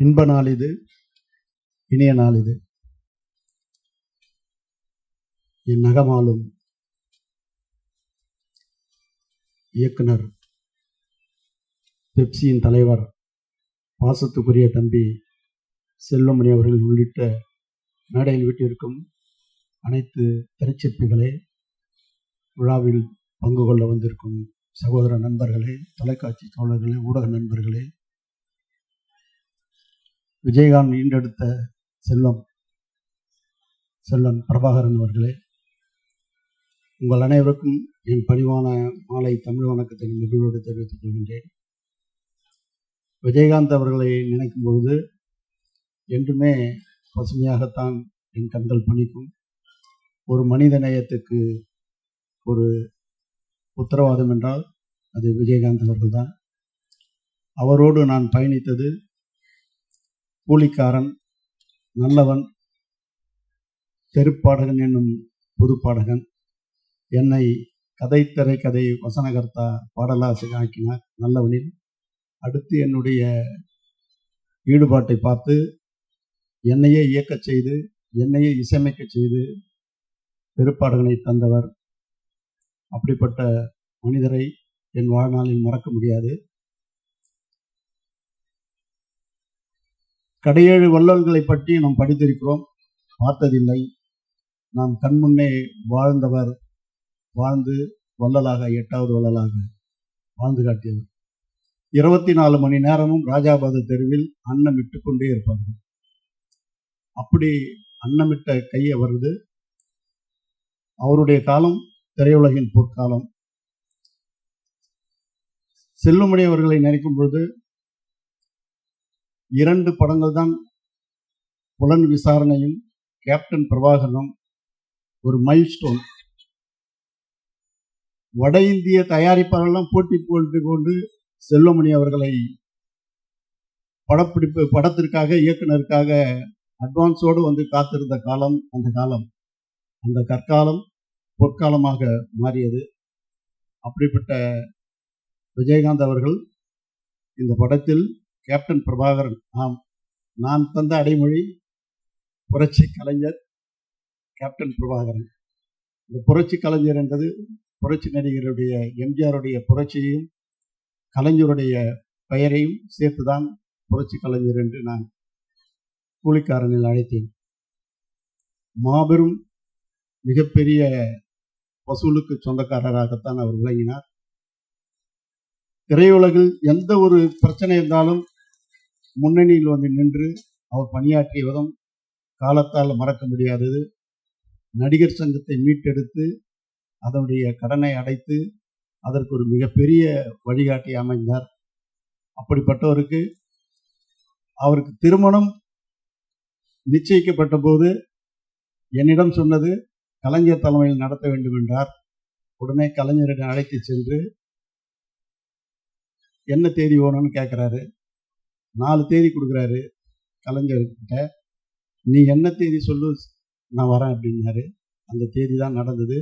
இன்ப நாள் இது இனிய நாள் இது. என் நகமாலும் இயக்குனர் பெப்சியின் தலைவர் பாசத்துக்குரிய தம்பி செல்வமணி அவர்கள் உள்ளிட்ட மேடையில் விட்டிருக்கும் அனைத்து திரைச்சிற்பிகளே விழாவில் பங்கு கொள்ள வந்திருக்கும் சகோதர நண்பர்களே தொலைக்காட்சி தோழர்களே ஊடக நண்பர்களே விஜயகாந்த் ஈண்டெடுத்த செல்வம் செல்வன் பிரபாகரன் அவர்களே உங்கள் அனைவருக்கும் என் பணிவான மாலை தமிழ் வணக்கத்தை மகிழ்வோடு தெரிவித்துக் கொள்கின்றேன். விஜயகாந்த் அவர்களை நினைக்கும் பொழுது என்றுமே பசுமையாகத்தான் என் கண்கள் பணிக்கும். ஒரு மனித நேயத்துக்கு ஒரு உத்தரவாதம் என்றால் அது விஜயகாந்த் அவர்கள் தான் அவரோடு நான் பயணித்தது கூலிக்காரன் நல்லவன் தெருப்பாடகன் என்னும் புதுப்பாடகன். என்னை கதை திரை கதை வசனகர்த்தா பாடலாசிரியர் ஆக்கினார் நல்லவனில். அடுத்து என்னுடைய ஈடுபாட்டை பார்த்து என்னையே இயக்கச் செய்து என்னையே இசையமைக்கச் செய்து திருப்பாடகனை தந்தவர். அப்படிப்பட்ட மனிதரை என் வாழ்நாளில் மறக்க முடியாது. கடையேழு வள்ளல்களை பற்றி நாம் படித்திருக்கிறோம். பார்த்ததில்லை. நாம் கண்முன்னே வாழ்ந்தவர் வாழ்ந்து வள்ளலாக எட்டாவது வள்ளலாக வாழ்ந்து காட்டியவர். இருபத்தி நாலு மணி நேரமும் ராஜாபாத தெருவில் அன்னமிட்டு கொண்டே இருப்பார்கள். அப்படி அன்னமிட்ட கையை வருது அவருடைய காலம் திரையுலகின் பொற்காலம். செல்லுமணி அவர்களை நினைக்கும் பொழுது இரண்டு படங்கள் தான் புலன் விசாரணையும் கேப்டன் பிரபாகரனும் ஒரு மைல் ஸ்டோன் வட இந்திய தயாரிப்பாளர்கள்லாம் போட்டி போட்டு கொண்டு செல்வமணி அவர்களை படப்பிடிப்பு படத்திற்காக இயக்குனருக்காக அட்வான்ஸோடு வந்து காத்திருந்த காலம் அந்த காலம் அந்த கற்காலம் பொற்காலமாக மாறியது. அப்படிப்பட்ட விஜயகாந்த் அவர்கள் இந்த படத்தில் கேப்டன் பிரபாகரன் ஆம் நான் தந்த அடைமொழி புரட்சி கலைஞர் கேப்டன் பிரபாகரன். இந்த புரட்சி கலைஞர் என்பது புரட்சி நடிகருடைய எம்ஜிஆருடைய புரட்சியையும் கலைஞருடைய பெயரையும் சேர்த்துதான் புரட்சி கலைஞர் என்று நான் கூலிக்காரனில் அழைத்தேன். மாபெரும் மிகப்பெரிய வசூலுக்கு சொந்தக்காரராகத்தான் அவர் விளங்கினார். திரையுலகில் எந்த ஒரு பிரச்சனை இருந்தாலும் முன்னணியில் வந்து நின்று அவர் பணியாற்றிய விதம் காலத்தால் மறக்க முடியாதது. நடிகர் சங்கத்தை மீட்டெடுத்து அதனுடைய கடனை அடைத்து அதற்கு ஒரு மிகப்பெரிய வழிகாட்டி அமைந்தார். அப்படிப்பட்டவருக்கு அவருக்கு திருமணம் நிச்சயிக்கப்பட்ட போது என்னிடம் சொன்னது கலைஞர் தலைமையில் நடத்த வேண்டும் என்றார். உடனே கலைஞரிடம் அழைத்து சென்று என்ன தேதி வேணும்னு கேட்குறாரு. நாலு தேதி கொடுக்குறாரு கலைஞர்கிட்ட. நீ என்ன தேதி சொல்லு நான் வரேன் அப்படின்னாரு. அந்த தேதி தான் நடந்தது.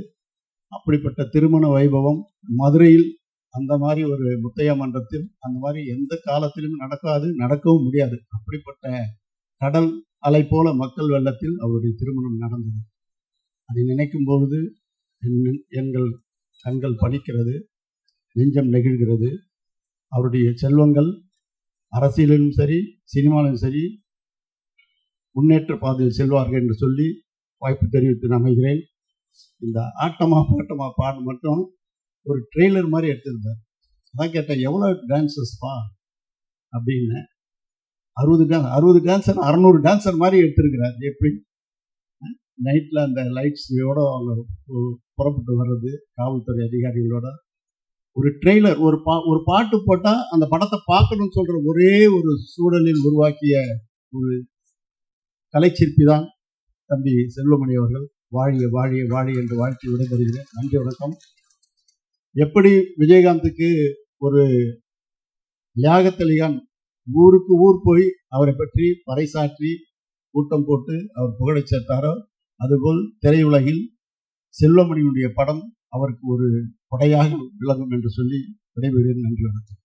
அப்படிப்பட்ட திருமண வைபவம் மதுரையில் அந்த மாதிரி ஒரு முத்தையா மன்றத்தில் அந்த மாதிரி எந்த காலத்திலும் நடக்காது நடக்கவும் முடியாது. அப்படிப்பட்ட கடல் அலை போல மக்கள் வெள்ளத்தில் அவருடைய திருமணம் நடந்தது. அதை நினைக்கும் பொழுது எங்கள் கண்கள் பணிக்கிறது நெஞ்சம் நெகிழ்கிறது. அவருடைய செல்வங்கள் அரசியலிலும் சரி சினிமாவிலும் சரி முன்னேற்ற பாதையில் செல்வார்கள் என்று சொல்லி வாய்ப்பு தெரிவித்து அமைகிறேன். இந்த ஆட்டமா பாட்டமா பாடு மட்டும் ஒரு ட்ரெய்லர் மாதிரி எடுத்திருந்தார். அதான் கேட்டேன் எவ்வளோ டான்சஸ்ப்பா அப்படின்னு. அறுபது டான்ஸ் அறுபது டான்ஸர் அறநூறு டான்ஸர் மாதிரி எடுத்திருக்கிறார். எப்படி? நைட்டில் அந்த லைட்ஸோட அவங்க புறப்பட்டு வர்றது காவல்துறை அதிகாரிகளோட ஒரு ட்ரெய்லர் ஒரு பா ஒரு பாட்டு போட்டால் அந்த படத்தை பார்க்கணும்னு சொல்கிற ஒரே ஒரு சூழலில் உருவாக்கிய ஒரு கலைச்சிற்பி தான் தம்பி செல்வமணி அவர்கள். வாழிய வாழிய வாழி என்று வாழ்த்தி விடைபெறுகிறேன். நன்றி வணக்கம். எப்படி விஜயகாந்துக்கு ஒரு யாகத்தலிகான் ஊருக்கு ஊர் போய் அவரை பற்றி பறைசாற்றி கூட்டம் போட்டு அவர் புகழை சேர்த்தாரோ அதுபோல் திரையுலகில் செல்வமணியுடைய படம் அவருக்கு ஒரு கொடையாக விளங்கும் என்று சொல்லி விடைபெறுகிறேன். நன்றி வணக்கம்.